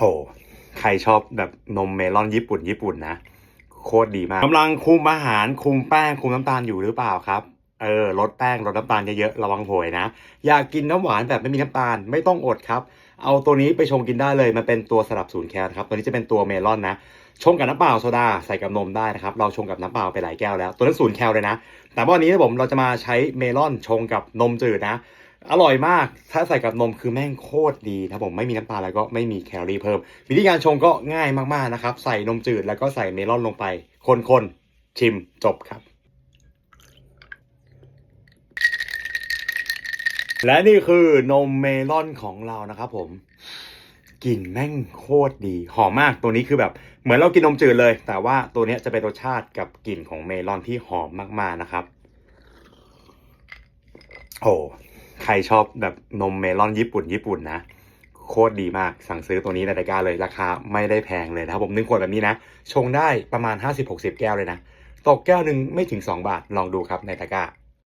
โอ้ใครชอบแบบนมเมลอนญี่ปุ่นญี่ปุ่นนะ โคตรดีมากกำลังคุมอาหารคุมแป้งคุมน้ำตาลอยู่หรือเปล่าครับเออลดแป้งลดน้ำตาลเยอะๆระวังโหยนะ อยากกินน้ำหวานแบบไม่มีน้ำตาลไม่ต้องอดครับ เอาตัวนี้ไปชงกินได้เลย มันเป็นตัวสลับศูนย์แคลนครับ ตัวนี้จะเป็นตัวเมลอนนะ ชงกับน้ำเปล่าโซดาใส่กับนมได้นะครับ เราชงกับน้ำเปล่าไปหลายแก้วแล้ว ตัวนั้นศูนย์แคลเลยนะ แต่วันนี้ผมเราจะมาใช้เมลอนชงกับนมจืดนะ อร่อยมาก ถ้าใส่กับนมคือแม่งโคตรดีนะผมไม่มีน้ำตาลแล้วก็ไม่มีแคลอรี่เพิ่ม วิธีการชงก็ง่ายมากๆนะครับ ใส่นมจืดแล้วก็ใส่เมลอนลงไป คนๆ ชิมจบครับ และนี่คือนมเมลอนของเรานะครับผมกลิ่นแม่งโคตรดี หอมมากตัวนี้คือแบบ เหมือนเรากินนมจืดเลย แต่ว่าตัวนี้จะเป็นรสชาติกับกลิ่นของเมลอนที่หอมมากๆนะครับ โอ้ รชอบแบบนมเมลอนญี่ปุ่นญี่ปุ่นนะ โคตรดีมากสั่งซื้อตัวนี้ในตะกร้าเลยราคาไม่ได้แพงเลยนะครับผมหนึ่งขวดแบบนี้นะ ชงได้ประมาณ 50-60 แก้วเลยนะ ตกแก้วหนึ่งไม่ถึง 2 บาทลองดูครับในตะกร้า